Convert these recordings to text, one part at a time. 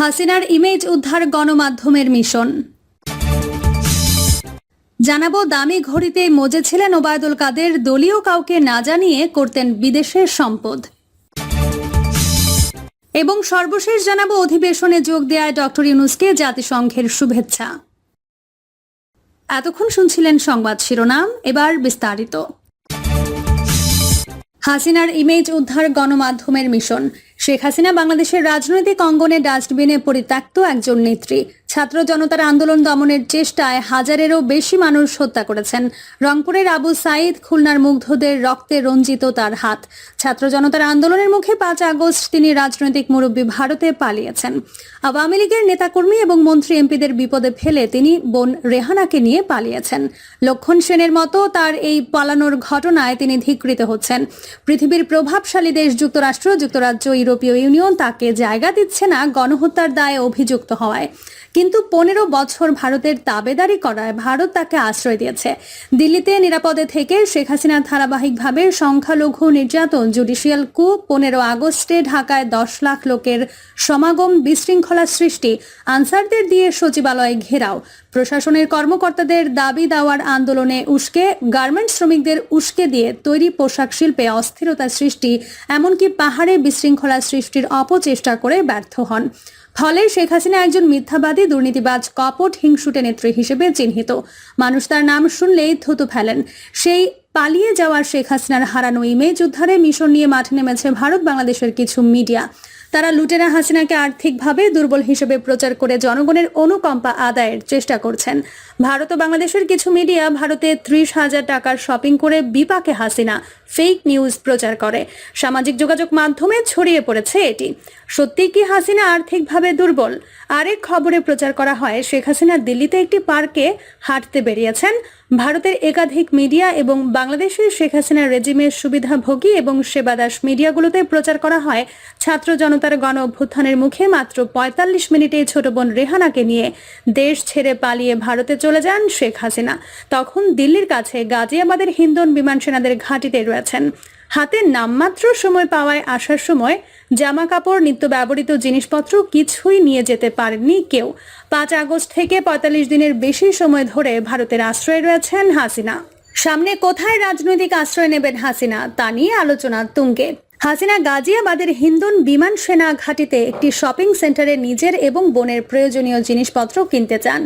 হাসিনার ইমেজ উদ্ধার গণমাধ্যমের মিশন। জানাব, দামি ঘড়িতে মজেছিলেন ওবায়দুল কাদের, দলীয় কাউকে না জানিয়ে করতেন বিদেশের সম্পদ। এবং সর্বশেষ জানাব, অধিবেশনে যোগ দেয় ডক্টর ইউনুসকে জাতিসংঘের শুভেচ্ছা। এতক্ষণ শুনছিলেন সংবাদ শিরোনাম, এবার বিস্তারিত। হাসিনার ইমেজ উদ্ধার গণমাধ্যমের মিশন। শেখ হাসিনা বাংলাদেশের রাজনৈতিক অঙ্গনে ডাস্টবিনে পরিত্যক্ত একজন নেত্রী। ছাত্র জনতার আন্দোলন দমনের চেষ্টায় হাজারেরও বেশি মানুষ হত্যা করেছেন। রংপুরের আবু সাইদ খুলনার মুগ্ধদের রক্তে রঞ্জিত তার হাত। ছাত্র জনতার আন্দোলনের মুখে পাঁচ আগস্ট তিনি রাজনৈতিক মুরব্বী ভারতে পালিয়েছেন। আওয়ামী লীগের নেতাকর্মী এবং মন্ত্রী এমপিদের বিপদে ফেলে তিনি বোন রেহানাকে নিয়ে পালিয়েছেন। লক্ষণ সেনের মতো তার এই পালানোর ঘটনায় তিনি ধিকৃত হচ্ছেন। পৃথিবীর প্রভাবশালী দেশ যুক্তরাষ্ট্র, যুক্তরাজ্য, ইউরোপীয় ইউনিয়ন তাকে জায়গা দিচ্ছে না, গণহত্যার দায়ে অভিযুক্ত হওয়ায়। কিন্তু পনেরো বছর ভারতের তাবেদারি করায় ভারত তাকে আশ্রয় দিয়েছে। দিল্লিতে নিরাপদে থেকে শেখ হাসিনা ধারাবাহিকভাবে সংখ্যালঘু নির্যাতন জুডিশিয়াল কু পনেরো আগস্টে ঢাকায় দশ লাখ লোকের সমাগম বিশৃঙ্খলা সৃষ্টি। আনসারদের দিয়ে সচিবালয়ে ঘেরাও। প্রশাসনের কর্মকর্তাদের দাবি দাওয়ার আন্দোলনে উস্কে, গার্মেন্টস শ্রমিকদের উস্কে দিয়ে তৈরি পোশাক শিল্পে অস্থিরতা সৃষ্টি, এমনকি পাহাড়ে বিশৃঙ্খলা সৃষ্টির অপচেষ্টা করে ব্যর্থ হন। ফলে শেখ হাসিনা একজন মিথ্যাবাদী দুর্নীতিবাজ, কপট, হিংসুটে নেত্রী হিসেবে চিহ্নিত। মানুষ তার নাম শুনলেই থুতু ফেলেন। সেই পালিয়ে যাওয়ার শেখ হাসিনার হারানো ইমেজ উদ্ধারে মিশন নিয়ে মাঠে নেমেছে ভারত বাংলাদেশের কিছু মিডিয়া। তারা লুটেরা হাসিনাকে আর্থিকভাবে দুর্বল হিসেবে প্রচার করে জনগণের অনুকম্পা আদায়ের চেষ্টা করছেন। ভারত ও বাংলাদেশের কিছু মিডিয়া ভারতে ত্রিশ হাজার টাকার শপিং করে বিপাকে হাসিনা ফেক নিউজ প্রচার করে। সামাজিক যোগাযোগ মাধ্যমে ছড়িয়ে পড়েছে এটি। সত্যি কি হাসিনা আর্থিকভাবে দুর্বল? আরেক খবরে প্রচার করা হয়, শেখ হাসিনা দিল্লিতে একটি পার্কে হাঁটতে বেরিয়েছেন। ভারতের একাধিক মিডিয়া এবং বাংলাদেশের শেখ হাসিনার রেজিমের সুবিধাভোগী এবং সেবাদাস মিডিয়াগুলোতে প্রচার করা হয় ছাত্র জনতার গণ অভ্যুত্থানের মুখে মাত্র পঁয়তাল্লিশ মিনিটে ছোট বোন রেহানাকে নিয়ে। দেশ ছেড়ে পালিয়ে ভারতে চলে যান শেখ হাসিনা। তখন দিল্লির কাছে গাজিয়াবাদের হিন্দন বিমান সেনাদের ঘাঁটিতে রয়েছেন। হাতে নামমাত্র সময় পাওয়ায় আসার সময় জামা কাপড় নিত্য ব্যবহৃত জিনিসপত্র কিছুই নিয়ে যেতে পারেননি কেউ। পাঁচ আগস্ট থেকে পঁয়তাল্লিশ দিনের বেশি সময় ধরে ভারতের আশ্রয়ে রয়েছেন হাসিনা। সামনে কোথায় রাজনৈতিক আশ্রয় নেবেন হাসিনা তা নিয়ে আলোচনা তুঙ্গে। হাসিনা গাজিয়াবাদের হিন্দুন বিমান সেনা ঘাটিতে একটি শপিং সেন্টারে নিজের এবং বোনের প্রয়োজনীয় জিনিসপত্র কিনতে চান।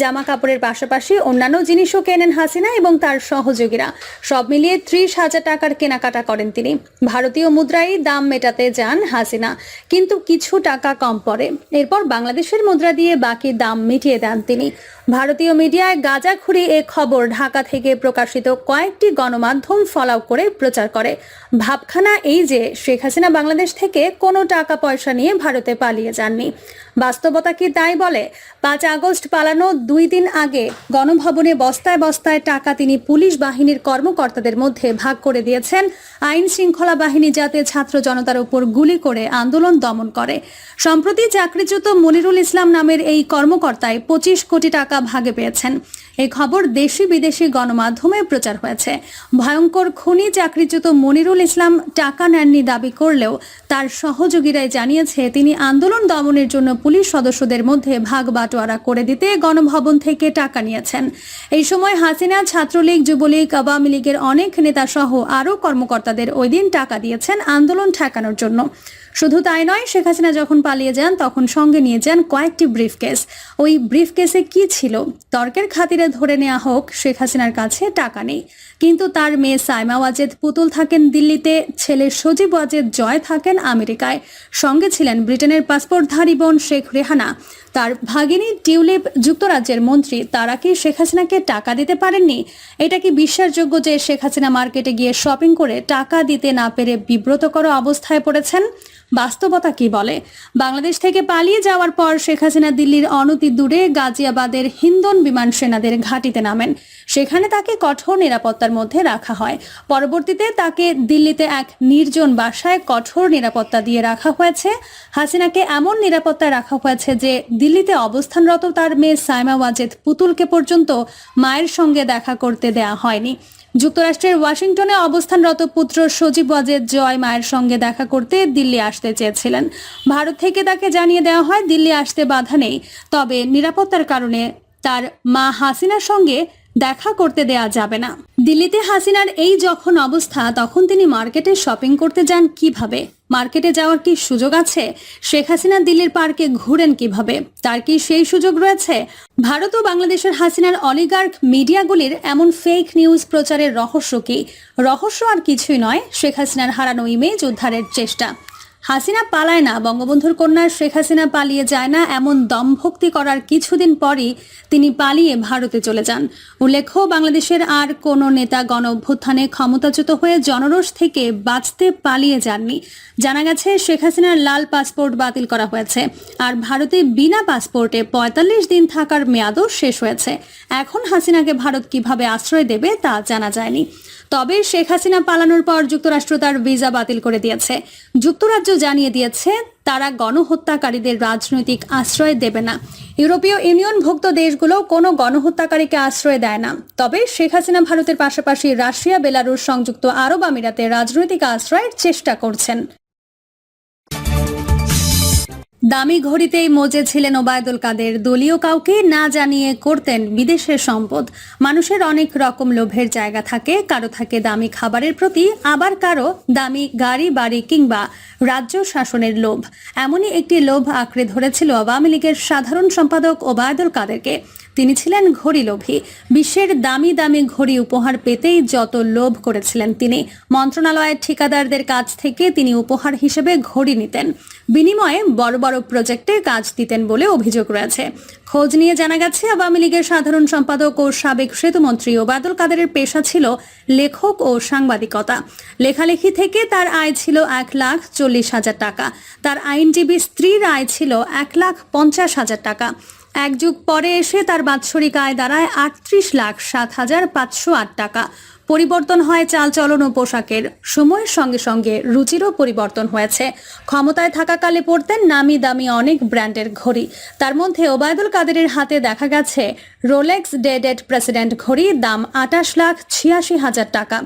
জামা কাপড়ের পাশাপাশি অন্যান্য জিনিসও কেনেন হাসিনা এবং তার সহযোগীরা। সব মিলিয়ে ত্রিশ হাজার টাকার কেনাকাটা করেন তিনি। ভারতীয় মুদ্রায় দাম মেটাতে যান হাসিনা, কিন্তু কিছু টাকা কম পড়ে। এরপর বাংলাদেশের মুদ্রা দিয়ে বাকি দাম মিটিয়ে দেন তিনি। ভারতীয় মিডিয়ায় গাঁজাখুরি এ খবর ঢাকা থেকে প্রকাশিত কয়েকটি গণমাধ্যম ফলাও করে প্রচার করে। ভাবখানা এই যে, শেখ হাসিনা বাংলাদেশ থেকে কোনো টাকা পয়সা নিয়ে ভারতে পালিয়ে যাননি। বাস্তবতা কি তাই বলে? পাঁচ আগস্ট পালানো দুই দিন আগে গণভবনে বস্তায় বস্তায় টাকা তিনি পুলিশ বাহিনীর কর্মকর্তাদের মধ্যে ভাগ করে দিয়েছেন। আইন শৃঙ্খলা বাহিনী যাতে ছাত্র জনতার উপর গুলি করে আন্দোলন দমন করে। সম্প্রতি চাকরিচ্যুত মনিরুল ইসলাম নামের এই কর্মকর্তায় পঁচিশ কোটি টাকা ভাগে পেয়েছেন। এই খবর দেশি বিদেশি গণমাধ্যমে প্রচার হয়েছে। ভয়ঙ্কর খুনি চাকরিচ্যুত মনিরুল ইসলাম টাকা নেননি দাবি করলেও তার সহযোগীরাই জানিয়েছে, তিনি আন্দোলন দমনের জন্য পুলিশ সদস্যদের মধ্যে ভাগ বাটোয়ারা করে দিতে গণভবন থেকে টাকা নিয়েছেন। এই সময় হাসিনা, ছাত্রলীগ, যুবলীগ, আওয়ামী লীগের অনেক নেতা সহ আরও কর্মকর্তাদের ওই দিন টাকা দিয়েছেন আন্দোলন ঠেকানোর জন্য। শুধু তাই নয়, শেখ হাসিনা যখন পালিয়ে যান, তখন সঙ্গে নিয়ে যান কয়েকটি ব্রিফকেস। ওই ব্রিফকেসে কি ছিল? তর্কের খাতিরে ধরে নেওয়া হোক, শেখ হাসিনার কাছে টাকা নেই। কিন্তু তার মেয়ে সাইমা ওয়াজেদ পুতুল থাকেন দিল্লিতে, ছেলে সজীব ওয়াজেদ জয় থাকেন আমেরিকায়। সঙ্গে ছিলেন ব্রিটেনের পাসপোর্টধারী বোন শেখ রেহানা। তার ভাগিনী টিউলিপ যুক্তরাজ্যের মন্ত্রী, তারা কি শেখ হাসিনাকে টাকা দিতে পারেননি? এটা কি বিশ্বাসযোগ্য যে শেখ হাসিনা মার্কেটে গিয়ে শপিং করে টাকা দিতে না পেরে বিব্রতকর অবস্থায় পড়েছেন? বাস্তবতা কি বলে? বাংলাদেশ থেকে পালিয়ে যাওয়ার পর শেখ হাসিনা দিল্লির অনতি দূরে গাজিয়াবাদের হিন্দন বিমান সেনাদের ঘাটিতে নামেন। সেখানে তাকে কঠোর নিরাপত্তার মধ্যে রাখা হয়। পরবর্তীতে তাকে দিল্লিতে এক নির্জন বাসায় কঠোর নিরাপত্তা দিয়ে রাখা হয়েছে। হাসিনাকে এমন নিরাপত্তায় রাখা হয়েছে যে দিল্লিতে অবস্থানরত তার মেয়ে সাইমা ওয়াজেদ পুতুলকে পর্যন্ত মায়ের সঙ্গে দেখা করতে দেয়া হয়নি। যুক্তরাষ্ট্রের ওয়াশিংটনে অবস্থানরত পুত্র সজীব ওয়াজেদ জয় মায়ের সঙ্গে দেখা করতে দিল্লি আসতে চেয়েছিলেন। ভারত থেকে তাকে জানিয়ে দেওয়া হয়, দিল্লি আসতে বাধা নেই। তবে নিরাপত্তার কারণে তার মা হাসিনার সঙ্গে দেখা করতে দেয়া যাবে না। দিল্লিতে হাসিনার এই যখন অবস্থা, তখন তিনি মার্কেটে শপিং করতে যান কীভাবে? মার্কেটে যাওয়ার কি সুযোগ আছে? শেখ হাসিনা দিল্লির পার্কে ঘুরেন কীভাবে? তার কি সেই সুযোগ রয়েছে? ভারত ও বাংলাদেশের হাসিনার অলিগার্ক মিডিয়াগুলির এমন ফেক নিউজ প্রচারের রহস্য কি? রহস্য আর কিছুই নয়, শেখ হাসিনার হারানো ইমেজ উদ্ধারের চেষ্টা। হাসিনা পালায় না, বঙ্গবন্ধুর কন্যা শেখ হাসিনা পালিয়ে যায় না, এমন দমভক্তি করার কিছুদিন পরই তিনি পালিয়ে ভারতে চলে যান। উল্লেখ্য, বাংলাদেশের আর কোনো নেতা গণ অভ্যুত্থানে ক্ষমতাচ্যুত হয়ে জনরোষ থেকে বাঁচতে পালিয়ে যাননি। জানা গেছে, শেখ হাসিনার লাল পাসপোর্ট বাতিল করা হয়েছে আর ভারতে বিনা পাসপোর্টে পঁয়তাল্লিশ দিন থাকার মেয়াদও শেষ হয়েছে। এখন হাসিনাকে ভারত কীভাবে আশ্রয় দেবে তা জানা যায়নি। তবে শেখ হাসিনা পালানোর পর যুক্তরাষ্ট্র তার ভিসা বাতিল করে দিয়েছে। যুক্তরাজ্য জানিয়ে দিয়েছে, তারা গণহত্যাকারীদের রাজনৈতিক আশ্রয় দেবে না। ইউরোপীয় ইউনিয়ন ভুক্ত দেশগুলো কোনো গণহত্যাকারীকে আশ্রয় দেয় না। তবে শেখ হাসিনা ভারতের পাশাপাশি রাশিয়া, বেলারুশ সংযুক্ত আরব আমিরাতে রাজনৈতিক আশ্রয়ের চেষ্টা করছেন। দামি ঘড়িতেই মজে ছিলেন ওবায়দুল কাদের। দলীয় কাউকে না জানিয়ে করতেন বিদেশের সম্পদ। মানুষের অনেক রকম লোভের জায়গা থাকে, কারও থাকে দামি খাবারের প্রতি, আবার কারও দামি গাড়ি, বাড়ি কিংবা রাজ্য শাসনের লোভ। এমনই একটি লোভ আঁকড়ে ধরেছিল আওয়ামী লীগের সাধারণ সম্পাদক ওবায়দুল কাদেরকে। তিনি ছিলেন ঘড়ি লোভী। বিশ্বের দামি দামি ঘড়ি উপহার পেতেই যত লোভ করেছিলেন তিনি। মন্ত্রণালয়ের ঠিকাদারদের কাছ থেকে তিনি উপহার হিসেবে ঘড়ি নিতেন। বিনিময়ে বড় বড় প্রজেক্টে কাজ দিতেন বলে অভিযোগ রয়েছে। খোঁজ নিয়ে জানা গেছে, আওয়ামী লীগের সাধারণ সম্পাদক ও সাবেক সেতুমন্ত্রী ওবায়দুল কাদেরের পেশা ছিল লেখক ও সাংবাদিকতা। লেখালেখি থেকে তার আয় ছিল এক লাখ চল্লিশ হাজার টাকা। তার আইনজীবী স্ত্রীর আয় ছিল এক লাখ পঞ্চাশ হাজার টাকা। এক যুগ পরে এসে তার বাৎসরিক আয় দাঁড়ায় আটত্রিশ লাখ সাত হাজার পাঁচশো আট টাকা। পরিবর্তন হয় চালচলন ও পোশাকের। সময়ের সঙ্গে সঙ্গে রুচিরও পরিবর্তন হয়েছে। ক্ষমতায় থাকাকালে পড়তেন নামি দামি অনেক ব্র্যান্ডের ঘড়ি। তার মধ্যে ওবায়দুল কাদেরের হাতে দেখা গেছে রোলেক্স ডেডেড প্রেসিডেন্ট ঘড়ি, দাম আটাশ লাখ ছিয়াশি হাজার টাকা।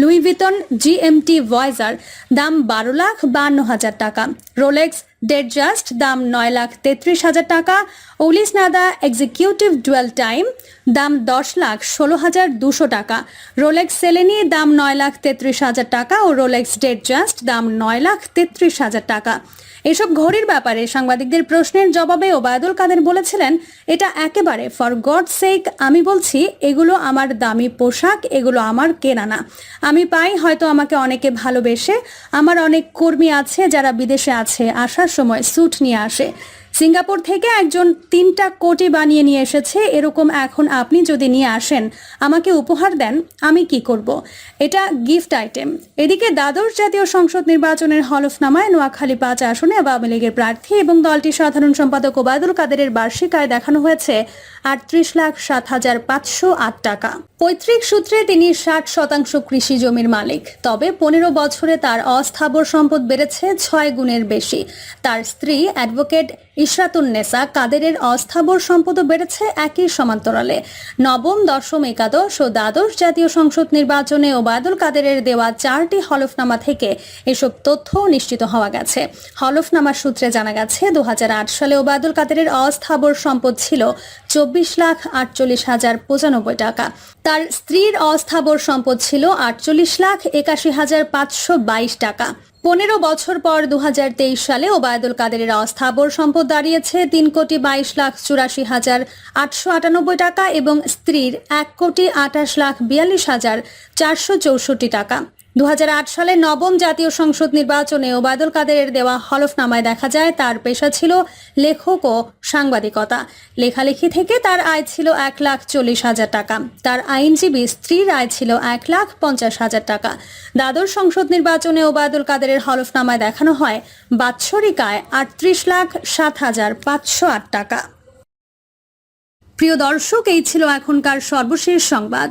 লুই ভিতন জিএমটি ভয়েজার, দাম বারো লাখ বান্ন হাজার টাকা। রোলেক্স ডেড জাস্ট দাম নয় লাখ তেত্রিশ হাজার টাকা। ওলিস নাদা এক্সিকিউটিভ ডুয়েল টাইম দাম দশ লাখ ষোলো হাজার দুশো টাকা। রোলেক্স সেলেনি দাম নয় লাখ তেত্রিশ হাজার টাকা। ও রোলেক্স ডেড জাস্ট দাম নয় লাখ তেত্রিশ হাজার টাকা। এসব ঘড়ির ব্যাপারে সাংবাদিকদের প্রশ্নের জবাবে ওবায়দুল কাদের বলেছিলেন, এটা একেবারে ফর গড সেক আমি বলছি, এগুলো আমার দামি পোশাক, এগুলো আমার কেনা না। আমি পাই হয়তো আমাকে অনেকে ভালোবেসে, আমার অনেক কর্মী আছে যারা বিদেশে আছে, আসার সময় স্যুট নিয়ে আসে। সিঙ্গাপুর থেকে একজন তিনটা কোটি বানিয়ে নিয়ে এসেছে, এরকম এখন আপনি যদি নিয়ে আসেন, আমাকে উপহার দেন, আমি কি করব? এটা গিফট আইটেম। এদিকে দ্বাদশ জাতীয় সংসদ নির্বাচনের হলফনামায় নোয়াখালী পাঁচ আসনে আওয়ামী লীগের প্রার্থী এবং দলটির সাধারণ সম্পাদক ওবায়দুল কাদেরের বার্ষিক আয় দেখানো হয়েছে আটত্রিশ লাখ সাত হাজার পাঁচশো আট টাকা। পৈতৃক সূত্রে তিনি ষাট শতাংশ কৃষি জমির মালিক। তবে পনেরো বছরে তার অস্থাবর সম্পদ বেড়েছে ছয় গুণের বেশি। তার স্ত্রী অ্যাডভোকেট ইশরাতুন্নেসা কাদেরের অস্থাবর সম্পদও বেড়েছে একই সমান্তরালে। নবম, দশম, একাদশ ও দ্বাদশ জাতীয় সংসদ নির্বাচনে ওবায়দুল কাদেরের দেওয়া চারটি হলফনামা থেকে এসব তথ্য নিশ্চিত হওয়া গেছে। হলফনামার সূত্রে জানা গেছে দু হাজার আট সালে ওবায়দুল কাদেরের অস্থাবর সম্পদ ছিল চব্বিশ লাখ আটচল্লিশ হাজার পঁচানব্বই টাকা। তার স্ত্রীর অস্থাবর সম্পদ ছিল আটচল্লিশ লাখ একাশি হাজার পাঁচশো বাইশ টাকা। পনেরো বছর পর দু হাজার তেইশ সালে ওবায়দুল কাদেরের অস্থাবর সম্পদ দাঁড়িয়েছে। তিন কোটি বাইশ লাখ চুরাশি হাজার আটশো আটানব্বই টাকা এবং স্ত্রীর এক কোটি আটাশ লাখ বিয়াল্লিশ হাজার চারশো চৌষট্টি টাকা। দু হাজার আট সালে নবম জাতীয় সংসদ নির্বাচনে ওবায়দুল কাদেরের দেওয়া হলফনামায় দেখা যায়, তার পেশা ছিল লেখক ও সাংবাদিকতা। লেখালেখি থেকে তার আয় ছিল এক লাখ চল্লিশ হাজার টাকা। তার আইনজীবী স্ত্রীর আয় ছিল এক লাখ পঞ্চাশ হাজার টাকা। দ্বাদশ সংসদ নির্বাচনে ওবায়দুল কাদেরের হলফনামায় দেখানো হয়, বাৎসরিক আয় আটত্রিশ লাখ সাত হাজার পাঁচশো আট টাকা। প্রিয় দর্শক, এই ছিল এখনকার সর্বশেষ সংবাদ।